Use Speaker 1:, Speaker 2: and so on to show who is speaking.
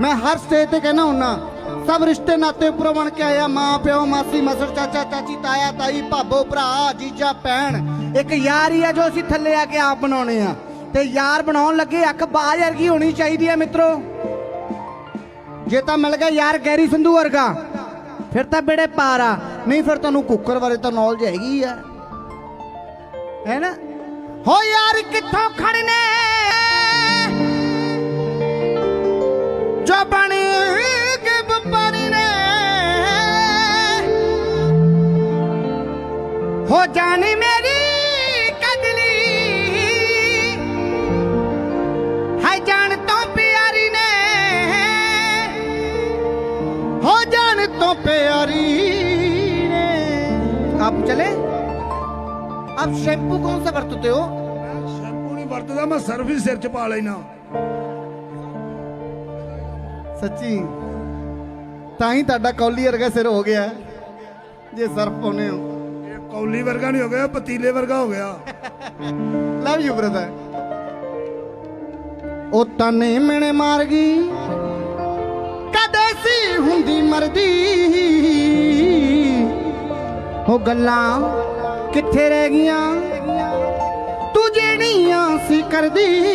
Speaker 1: ਮੈਂ ਹਰ ਸਟੇਜ ਤੇ ਕਹਿਣਾ ਹੁੰਨਾ, ਸਭ ਰਿਸ਼ਤੇ ਨਾਤੇ ਉੱਪਰੋਂ ਬਣ ਕੇ ਆਇਆ, ਮਾਂ, ਪਿਓ, ਮਾਸੀ ਮਸਰ ਚਾਚਾ, ਚਾਚੀ, ਤਾਇਆ, ਤਾਈ, ਭਾਬੋ, ਭਰਾ, ਜੀਜਾ, ਭੈਣ। ਇੱਕ ਯਾਰ ਆ ਜੋ ਅਸੀਂ ਥੱਲੇ ਆ ਕੇ ਆਪ ਬਣਾਉਣੇ ਆ। ਤੇ ਯਾਰ ਬਣਾਉਣ ਲੱਗੇ, ਅੱਖ ਬਾਜ ਵਰਗੀ ਹੋਣੀ ਚਾਹੀਦੀ ਹੈ ਮਿੱਤਰੋ। ਜੇ ਤਾਂ ਮਿਲ ਗਿਆ ਯਾਰ ਗੈਰੀ ਸੰਧੂ ਵਰਗਾ, ਫਿਰ ਤਾਂ ਬੇੜੇ ਪਾਰ ਆ। ਨਹੀਂ, ਫਿਰ ਤੁਹਾਨੂੰ ਕੁੱਕਰ ਬਾਰੇ ਤਾਂ ਨੌਲੇਜ ਹੈਗੀ ਆ। ਹੈ ਨਾ? ਹੋ ਯਾਰ, ਕਿੱਥੋਂ ਹੋ ਜਾਣੀ ਮੇਰੀ ਕਦਲੀ ਹੈ ਜਾਣ ਤੋਂ ਪਿਆਰੀ ਨੇ। ਹੋ ਜਾਣ ਤੋਂ ਪਿਆਰੀ ਨੇ। ਆਪ ਚਲੇ। ਆਪ ਸ਼ੈਂਪੂ ਕੌਣ ਸਾ ਵਰਤਦੇ ਹੋ?
Speaker 2: ਸ਼ੈਂਪੂ ਨਹੀਂ ਵਰਤਦਾ ਮੈਂ ਸਰਫ ਹੀ ਸਿਰ ਚ ਪਾ ਲੈਣਾ
Speaker 1: ਸੱਚੀ? ਤਾਂ ਹੀ ਤੁਹਾਡਾ ਕੌਲੀ ਵਰਗਾ ਸਿਰ ਹੋ ਗਿਆ। ਜੇ ਸਰਫ ਪਾਉਨੇ ਹੋ।
Speaker 2: ਕੌਲੀ ਵਰਗਾ ਨਹੀਂ ਹੋ ਗਿਆ, ਪਤੀਲੇ ਵਰਗਾ ਹੋ ਗਿਆ।
Speaker 1: Love you brother. ਉਹ ਤਾਨੇ ਮਿਹਣੇ ਮਾਰ ਗਈ। ਕਦੇ ਸੀ ਹੁੰਦੀ ਮਰਦੀ। ਉਹ ਗੱਲਾਂ ਕਿੱਥੇ ਰਹਿ ਗਈਆਂ? ਤੂੰ ਜਿਹੜੀਆਂ ਸੀ ਕਰਦੀ।